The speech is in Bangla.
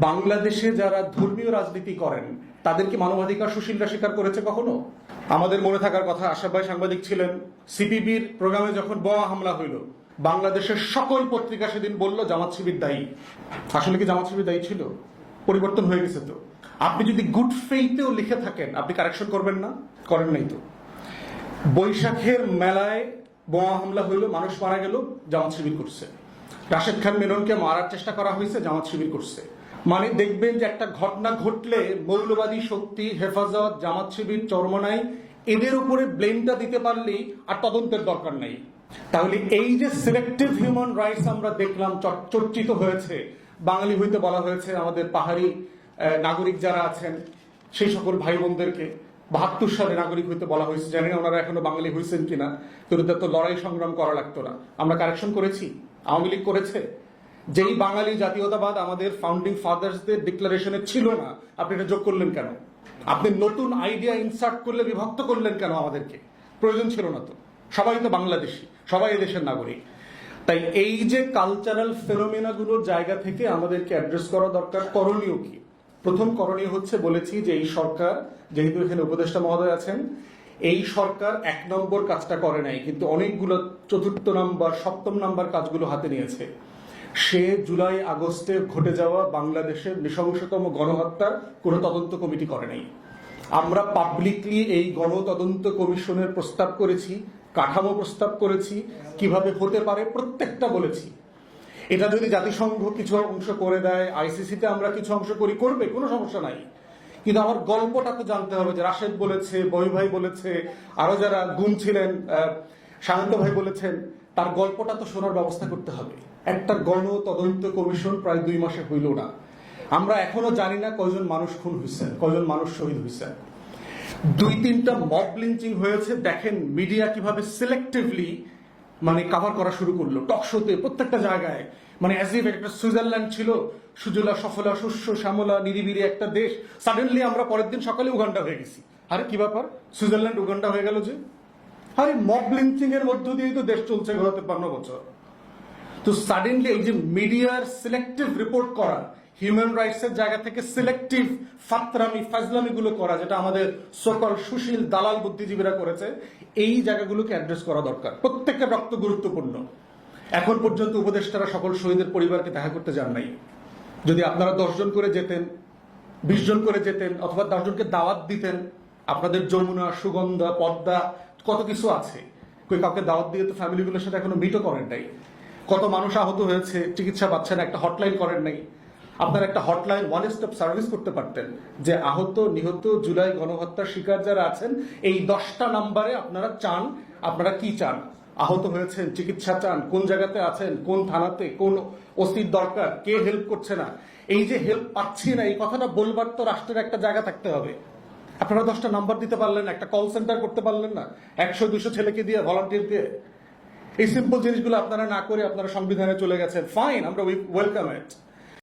বাংলাদেশে যারা ধর্মীয় রাজনীতি করেন, তাদের কি মানবাধিকার সুশীলরা স্বীকার করেছে কখনো? আমাদের মনে থাকার কথা আশাফ ভাই সাংবাদিক ছিলেন, সিপিবির প্রোগ্রামে যখন বোমা হামলা হইল, বাংলাদেশের সকল পত্রিকা সেদিন বলল জামাত শিবির দায়ী। আসলে কি জামাত শিবির দায়ী ছিল? পরিবর্তন হয়ে গেছে তো। আপনি যদি গুড ফেইতেও লিখে থাকেন, আপনি কারেকশন করবেন না? করেন নাই তো। বৈশাখের মেলায় বোমা হামলা হইল, মানুষ মারা গেল, জামাত শিবির করছে। রাশেদ খান মেননকে মারার চেষ্টা করা হয়েছে, জামাত শিবির করছে। মানে দেখবেন যে একটা ঘটনা ঘটলে মৌলবাদী শক্তি, হেফাজত, জামাত শিবির, চরমনাই এদের উপরে ব্লেমটা দিতে পারলেই আর তদন্তের দরকার নেই। তাহলে এই যে সিলেক্টিভ হিউম্যান রাইটস আমরা দেখলাম চর- চর্চিত হয়েছে, বাঙালি হইতে বলা হয়েছে আমাদের পাহাড়ি নাগরিক যারা আছেন, সেই সকল ভাই বোনদেরকে বাহাত্তর সালে নাগরিক হইতে বলা হয়েছে, জানি না ওনারা এখনও বাঙালি হয়েছেন কিনা তোদের তো লড়াই সংগ্রাম করা লাগতো না। আমরা কারেকশন করেছি? আওয়ামী লীগ করেছে? যেই বাঙালি জাতীয়তাবাদ আমাদের ফাউন্ডিং ফাদার্সদের ডিক্লারেশনে ছিল না, আপনি এটা যোগ করলেন কেন? আপনি নতুন আইডিয়া ইনসার্ট করলে বিভক্ত করলেন কেন আমাদেরকে? প্রয়োজন ছিল না তো। সবাই তো বাংলাদেশি, সবাই এদেশের নাগরিক। তাই এই যে কালচারাল ফেনোমেনাগুলোর জায়গা থেকে আমাদেরকে অ্যাড্রেস করা দরকার, করণীয় কি? প্রথম করণীয় হচ্ছে বলেছি যে এই সরকার, যেহেতু এখানে উপদেষ্টা মহোদয় আছেন, এই সরকার এক নম্বর কাজটা করে নাই, কিন্তু অনেকগুলো চতুর্থ নাম্বার, সপ্তম নাম্বার কাজগুলো হাতে নিয়েছে। সে জুলাই আগস্টে ঘটে যাওয়া বাংলাদেশের নৃশংসতম গণহত্যার কোনো তদন্ত কমিটি করে নাই। আমরা পাবলিকলি এই গণতদন্ত কমিশনের প্রস্তাব করেছি, কাঠামো প্রস্তাব করেছি, কীভাবে হতে পারে প্রত্যেকটা বলেছি। এটা যদি জাতিসংঘ কিছু অংশ করে দেয় আইসিসিতে আমরা কিছু অংশ করি, করবে, কোনো সমস্যা নাই। কিন্তু আমার গল্পটা তো জানতে হবে যে রাশেদ বলেছে, বই ভাই বলেছে, আরও যারা গুম ছিলেন শান্ত ভাই বলেছেন, তার গল্পটা তো শোনার ব্যবস্থা করতে হবে। একটা গণ তদন্ত কমিশন প্রায় দুই মাসে হইল না। আমরা এখনও জানি না কয়জন মানুষ খুন হয়েছেন কয়জন মানুষ শহীদ হয়েছেন দুই তিনটা মব লিঞ্চিং হয়েছে, দেখেন মিডিয়া কীভাবে সিলেক্টিভলি মানে কাভার করা শুরু করল। টক শোতে প্রত্যেকটা জায়গায় মানে অ্যাজ ইফ একটা সুইজারল্যান্ড ছিল, সুজলা, সফলা শস্য শ্যামলা নিরিবিরি একটা দেশ। সাডেনলি আমরা পরের দিন সকালে উগান্ডা হয়ে গেছি। আরে কি ব্যাপার? সুইজারল্যান্ড উগান্ডা হয়ে গেল যে? আরে মব লিঞ্চিং এর মধ্য দিয়েই তো দেশ চলছে গত তেপান্ন বছর। তো সাডেনলি এই যে মিডিয়ার সিলেক্টিভ রিপোর্ট করা হিউম্যান রাইটস এর জায়গা থেকে সিলেক্টিভ ফাতরামি ফাজলামি গুলো করা, যেটা আমাদের সকল সুশীল দালাল বুদ্ধিজীবীরা করেছে, এই জায়গাগুলোকে অ্যাড্রেস করা দরকার। প্রত্যেকের রক্ত গুরুত্বপূর্ণ। এখন পর্যন্ত উপদেষ্টারা সকল শহীদের পরিবারকে দেখা করতে যান নাই। যদি আপনারা দশজন করে যেতেন, বিশ জন করে যেতেন, অথবা দশজনকে দাওয়াত দিতেন, আপনাদের যমুনা, সুগন্ধা, পদ্মা, কত কিছু আছে। কই কাউকে দাওয়াত দিয়ে তো ফ্যামিলিগুলোর সাথে এখনও মিটও করেন নাই। কত মানুষ আহত হয়েছে, চিকিৎসা পাচ্ছেন একটা হটলাইন করেন নাই। আপনারা একটা হটলাইন ওয়ান স্টপ সার্ভিস করতে পারতেন যে আহত, নিহত, জুলাই গণহত্যার শিকার যারা আছেন, এই দশটা নাম্বারে আপনারা চান, আপনারা কি চান? আহত হয়েছেন, চিকিৎসা চান, কোন জায়গাতে আছেন, কোন থানাতে, কোন ওসির দরকার, কে হেল্প করছে না? এই যে হেল্প পাচ্ছি না, এই কথাটা বলবার তো রাষ্ট্রের একটা জায়গা থাকতে হবে। আপনারা দশটা নাম্বার দিতে পারলেন, একটা কল সেন্টার করতে পারলেন না, একশো, দুশো ছেলেকে দিয়ে ভলান্টিয়ার দিয়ে এই সিম্পল জিনিসগুলো আপনারা না করে আপনারা সংবিধানে চলে গেছেন ফাইন আমরা ওয়েলকাম ইট